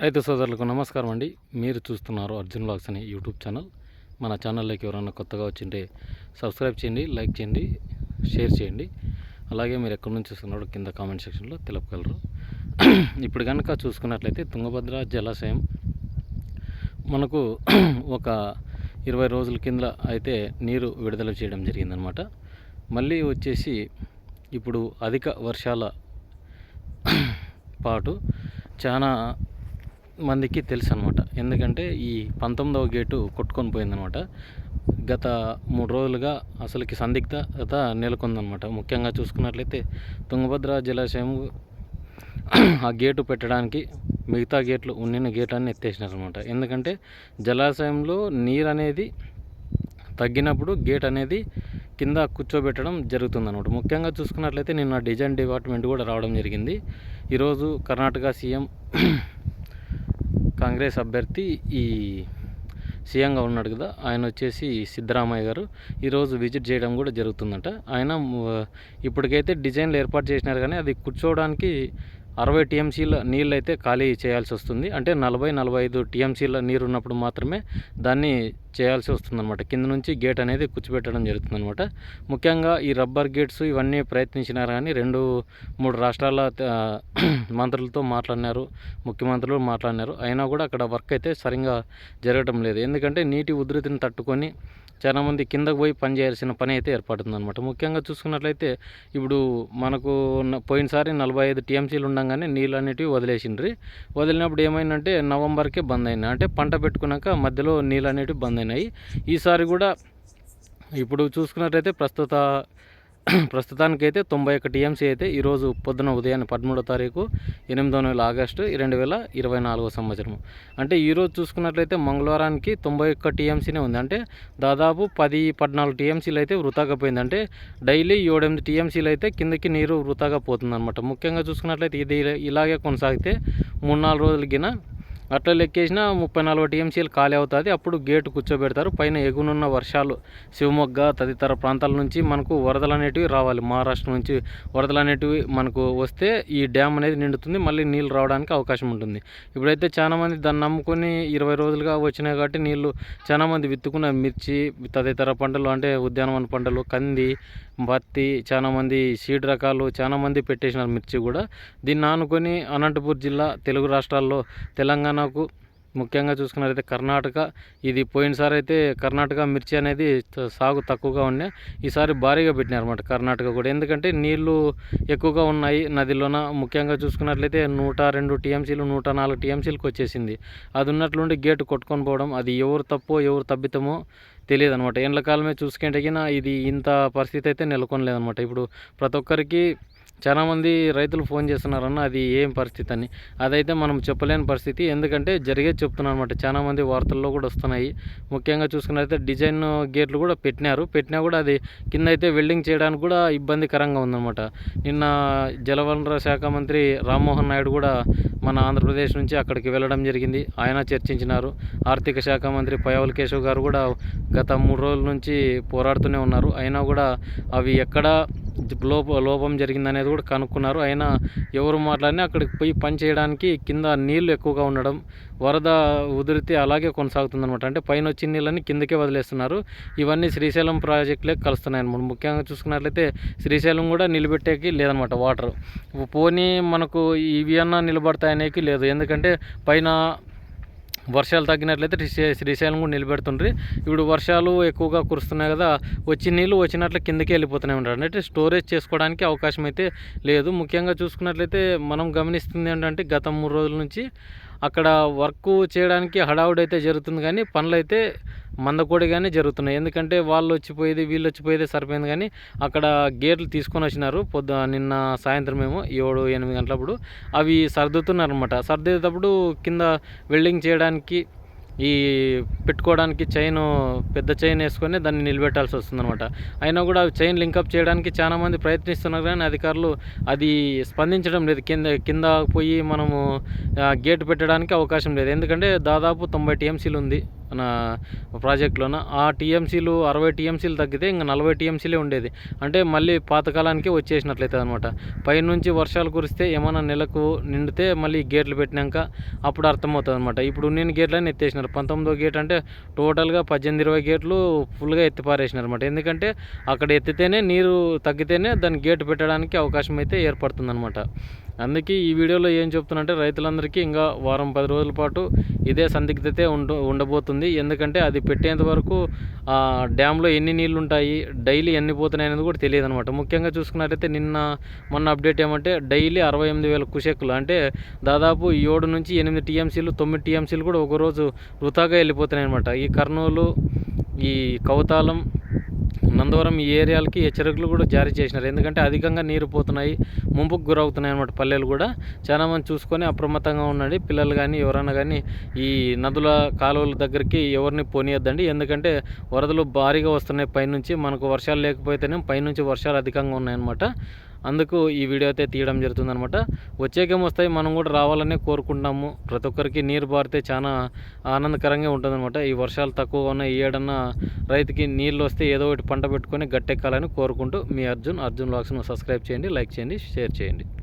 రైతు సోదరులకు నమస్కారం అండి. మీరు చూస్తున్నారు అర్జున్ బ్లాగ్స్ అనే యూట్యూబ్ ఛానల్. మన ఛానల్లోకి ఎవరైనా కొత్తగా వచ్చింటే సబ్స్క్రైబ్ చేయండి లైక్ చేయండి షేర్ చేయండి. అలాగే మీరు ఎక్కడి నుంచి చూస్తున్నారో కింద కామెంట్ సెక్షన్లో తెలుపగలరు. ఇప్పుడు కనుక చూసుకున్నట్లయితే తుంగభద్ర జలాశయం మనకు ఒక ఇరవై రోజుల కింద అయితే నీరు విడుదల చేయడం జరిగిందనమాట. మళ్ళీ వచ్చేసి ఇప్పుడు అధిక వర్షాల పాటు చాలా మందికి తెలుసు అనమాట ఎందుకంటే ఈ పంతొమ్మిదవ గేటు కొట్టుకొని పోయిందనమాట గత మూడు రోజులుగా అసలుకి సందిగ్ధత నెలకొందనమాట ముఖ్యంగా చూసుకున్నట్లయితే తుంగభద్ర జలాశయం ఆ గేటు పెట్టడానికి మిగతా గేట్లు ఉండిన గేట్లన్నీ ఎత్తేసినారనమాట ఎందుకంటే జలాశయంలో నీరు అనేది తగ్గినప్పుడు గేట్ అనేది కింద కూర్చోబెట్టడం జరుగుతుందనమాట ముఖ్యంగా చూసుకున్నట్లయితే నిన్న డిజైన్ డిపార్ట్మెంట్ కూడా రావడం జరిగింది. ఈరోజు కర్ణాటక సీఎం కాంగ్రెస్ అభ్యర్థి ఈ సీఎంగా ఉన్నాడు కదా ఆయన వచ్చేసి సిద్ధరామయ్య గారు. ఈరోజు విజిట్ చేయడం కూడా జరుగుతుందట. ఆయన ఇప్పటికైతే డిజైన్లు ఏర్పాటు చేసినారు కానీ అది కూర్చోవడానికి అరవై టీఎంసీల నీళ్ళు అయితే ఖాళీ చేయాల్సి వస్తుంది. అంటే నలభై నలభై ఐదు టీఎంసీల నీరు ఉన్నప్పుడు మాత్రమే దాన్ని చేయాల్సి వస్తుందన్నమాట. కింద నుంచి గేట్ అనేది కూర్చోబెట్టడం జరుగుతుందన్నమాట. ముఖ్యంగా ఈ రబ్బర్ గేట్స్ ఇవన్నీ ప్రయత్నించినారు కానీ రెండు మూడు రాష్ట్రాల మంత్రులతో మాట్లాడినారు ముఖ్యమంత్రులు మాట్లాడినారు. అయినా కూడా అక్కడ వర్క్ అయితే సరిగా జరగటం లేదు. ఎందుకంటే నీటి ఉధృతిని తట్టుకొని చాలా మంది కిందకు పోయి పని చేయాల్సిన పని అయితే ఏర్పడుతుంది అనమాట ముఖ్యంగా చూసుకున్నట్లయితే ఇప్పుడు మనకు పోయినసారి నలభై ఐదు టీఎంసీలు ఉండగానే నీళ్ళు అనేటివి వదిలేసిండ్రి. వదిలినప్పుడు ఏమైందంటే నవంబర్కే బంద్ అయినాయి అంటే పంట పెట్టుకున్నాక మధ్యలో నీళ్ళు అనేటివి బంద్ అయినాయి ఈసారి కూడా ఇప్పుడు చూసుకున్నట్లయితే ప్రస్తుత ప్రస్తుతానికైతే తొంభై ఒక్క టీఎంసీ అయితే ఈరోజు పొద్దున ఉదయాన్నే పదమూడో తారీఖు ఎనిమిదో నెల ఆగస్టు రెండు వేల ఇరవై నాలుగో సంవత్సరం అంటే ఈరోజు చూసుకున్నట్లయితే మంగళవారానికి తొంభై ఒక్క టీఎంసీనే ఉంది. అంటే దాదాపు పది పద్నాలుగు టీఎంసీలు అయితే వృతాగా పోయింది. అంటే డైలీ ఏడెనిమిది టీఎంసీలు అయితే కిందకి నీరు వృతాగా పోతుంది అనమాట ముఖ్యంగా చూసుకున్నట్లయితే ఇది ఇలాగే కొనసాగితే మూడు నాలుగు రోజులకిన అట్లా లెక్కేసిన ముప్పై నలభై టీఎంసీలు ఖాళీ అవుతుంది. అప్పుడు గేటు కూర్చోబెడతారు. పైన ఎగునున్న వర్షాలు శివమొగ్గ తదితర ప్రాంతాల నుంచి మనకు వరదలు అనేటివి రావాలి. మహారాష్ట్ర నుంచి వరదలు అనేటివి మనకు వస్తే ఈ డ్యామ్ అనేది నిండుతుంది. మళ్ళీ నీళ్ళు రావడానికి అవకాశం ఉంటుంది. ఇప్పుడైతే చాలామంది దాన్ని నమ్ముకొని ఇరవై రోజులుగా వచ్చినాయి కాబట్టి నీళ్ళు చాలా మంది విత్తుకున్న మిర్చి తదితర పంటలు అంటే ఉద్యానవన పంటలు కంది పత్తి చాలా మంది సీడ్ రకాలు చాలామంది పెట్టేసినారు మిర్చి కూడా. దీన్ని ఆనుకొని అనంతపూర్ జిల్లా తెలుగు రాష్ట్రాల్లో తెలంగాణ నాకు ముఖ్యంగా చూసుకున్నట్లయితే కర్ణాటక. ఇది పోయినసారి అయితే కర్ణాటక మిర్చి అనేది సాగు తక్కువగా ఉండే. ఈసారి భారీగా పెట్టినారన్నమాట కర్ణాటక కూడా. ఎందుకంటే నీళ్ళు ఎక్కువగా ఉన్నాయి నదిలోన. ముఖ్యంగా చూసుకున్నట్లయితే నూట రెండు టీఎంసీలు నూట నాలుగు టీఎంసీలకు వచ్చేసింది. అది ఉన్నట్లుండి గేటు కొట్టుకొని పోవడం అది ఎవరు తప్పో ఎవరు తప్పితమో తెలియదు అనమాట ఎండ్లకాలమే చూసుకుంటే ఇది ఇంత పరిస్థితి అయితే నెలకొనలేదనమాట ఇప్పుడు ప్రతి ఒక్కరికి చాలామంది రైతులు ఫోన్ చేస్తున్నారన్న అది ఏం పరిస్థితి అని. అదైతే మనం చెప్పలేని పరిస్థితి. ఎందుకంటే జరిగేది చెప్తున్నాను అనమాట చాలామంది వార్తల్లో కూడా వస్తున్నాయి. ముఖ్యంగా చూసుకున్నట్లయితే డిజైన్ గేట్లు కూడా పెట్టినారు. పెట్టినా కూడా అది కింద అయితే వెల్డింగ్ చేయడానికి కూడా ఇబ్బందికరంగా ఉందన్నమాట. నిన్న జలవనరుల శాఖ మంత్రి రామ్మోహన్ నాయుడు కూడా మన ఆంధ్రప్రదేశ్ నుంచి అక్కడికి వెళ్ళడం జరిగింది. ఆయన చర్చించినారు. ఆర్థిక శాఖ మంత్రి పయ్యావుల కేశవ్ గారు కూడా గత మూడు రోజుల నుంచి పోరాడుతూనే ఉన్నారు. అయినా కూడా అవి ఎక్కడ లోప లోపం జరిగిందనేది కూడా కనుక్కున్నారు. అయినా ఎవరు మాట్లాడినా అక్కడికి పోయి పని చేయడానికి కింద నీళ్ళు ఎక్కువగా ఉండడం వరద ఉధృతి అలాగే కొనసాగుతుందనమాట అంటే పైన వచ్చిన నీళ్ళని కిందకే వదిలేస్తున్నారు. ఇవన్నీ శ్రీశైలం ప్రాజెక్టులే కలుస్తున్నాయి అనమాట ముఖ్యంగా చూసుకున్నట్లయితే శ్రీశైలం కూడా నిలబెట్టేకి లేదనమాట వాటర్. పోనీ మనకు ఇవి అన్నా నిలబడతాయనేకి లేదు. ఎందుకంటే పైన వర్షాలు తగ్గినట్లయితే శ్రీ- శ్రీశైలం కూడా నిలబెడుతుండ్రి. ఇప్పుడు వర్షాలు ఎక్కువగా కురుస్తున్నాయి కదా వచ్చి నీళ్ళు వచ్చినట్లు కిందకి వెళ్ళిపోతున్నాయి ఉంటారు అంటే స్టోరేజ్ చేసుకోవడానికి అవకాశం అయితే లేదు. ముఖ్యంగా చూసుకున్నట్లయితే మనం గమనిస్తుంది ఏంటంటే గత మూడు రోజుల నుంచి అక్కడ వర్క్ చేయడానికి హడావుడి అయితే జరుగుతుంది కానీ పనులు అయితే మందకోడిగానే జరుగుతున్నాయి. ఎందుకంటే వాళ్ళు వచ్చిపోయేది వీళ్ళు వచ్చిపోయేది సరిపోయింది కానీ అక్కడ గేట్లు తీసుకొని వచ్చినారు. పొద్దు నిన్న సాయంత్రం ఏమో ఏడు ఎనిమిది గంటలప్పుడు. అవి సర్దుతున్నారు అనమాట సర్దేటప్పుడు కింద వెల్డింగ్ చేయడానికి ఈ పెట్టుకోవడానికి చైన్ పెద్ద చైన్ వేసుకొని దాన్ని నిలబెట్టాల్సి వస్తుందన్నమాట. అయినా కూడా చైన్ లింకప్ చేయడానికి చాలా మంది ప్రయత్నిస్తున్నారు కానీ అధికారులు అది స్పందించడం లేదు. కింద కింద పోయి మనము గేట్ పెట్టడానికి అవకాశం లేదు. ఎందుకంటే దాదాపు తొంభై టీఎంసీలు ఉంది మన ప్రాజెక్టులోన ఆ టీఎంసీలు అరవై టీఎంసీలు తగ్గితే ఇంకా నలభై టీఎంసీలే ఉండేది. అంటే మళ్ళీ పాతకాలానికి వచ్చేసినట్లయితే అనమాట పైనుంచి వర్షాలు కురిస్తే ఏమైనా నెలకు నిండితే మళ్ళీ గేట్లు పెట్టినాక అప్పుడు అర్థమవుతుంది అనమాట ఇప్పుడు నేను గేట్లని ఎత్తేసినారు. పంతొమ్మిదో గేట్ అంటే టోటల్గా పద్దెనిమిది ఇరవై గేట్లు ఫుల్గా ఎత్తి పారేసినారు అనమాట ఎందుకంటే అక్కడ ఎత్తితేనే నీరు తగ్గితేనే దాని గేటు పెట్టడానికి అవకాశం అయితే ఏర్పడుతుంది అనమాట అందుకే ఈ వీడియోలో ఏం చెప్తున్నంటే రైతులందరికీ ఇంకా వారం పది రోజుల పాటు ఇదే సందిగ్ధత ఉండ ఉండబోతుంది. ఎందుకంటే అది పెట్టేంత వరకు ఆ డ్యాంలో ఎన్ని నీళ్ళు ఉంటాయి డైలీ ఎన్ని పోతున్నాయి అనేది కూడా తెలియదు అనమాట ముఖ్యంగా చూసుకున్నట్లయితే నిన్న మొన్న అప్డేట్ ఏమంటే డైలీ అరవై ఎనిమిది వేల కుషెక్కులు. అంటే దాదాపు ఏడు నుంచి ఎనిమిది టీఎంసీలు తొమ్మిది టీఎంసీలు కూడా ఒకరోజు వృధాగా వెళ్ళిపోతున్నాయి అనమాట ఈ కర్నూలు ఈ కౌతాలం నందవరం ఈ ఏరియాలకి హెచ్చరికలు కూడా జారీ చేసినారు. ఎందుకంటే అధికంగా నీరు పోతున్నాయి ముంపుకు గురవుతున్నాయి అనమాట పల్లెలు కూడా. చాలా మంది చూసుకొని అప్రమత్తంగా ఉండండి. పిల్లలు కానీ ఎవరైనా కానీ ఈ నదుల కాలువల దగ్గరికి ఎవరిని పోనీయద్దండి. ఎందుకంటే వరదలు భారీగా వస్తున్నాయి పైనుంచి. మనకు వర్షాలు లేకపోతేనే పైనుంచి వర్షాలు అధికంగా ఉన్నాయన్నమాట. అందుకు ఈ వీడియో అయితే తీయడం జరుగుతుందనమాట వచ్చేకేం వస్తాయి మనం కూడా రావాలనే కోరుకుంటున్నాము. ప్రతి ఒక్కరికి నీరు పారితే చాలా ఆనందకరంగా ఉంటుందన్నమాట. ఈ వర్షాలు తక్కువగా ఉన్నాయి ఏడన్నా రైతుకి నీళ్ళు వస్తే ఏదో ఒకటి పంట పెట్టుకొని గట్టెక్కాలని కోరుకుంటూ మీ అర్జున్ అర్జున్ లాక్స్ను సబ్స్క్రైబ్ చేయండి లైక్ చేయండి షేర్ చేయండి.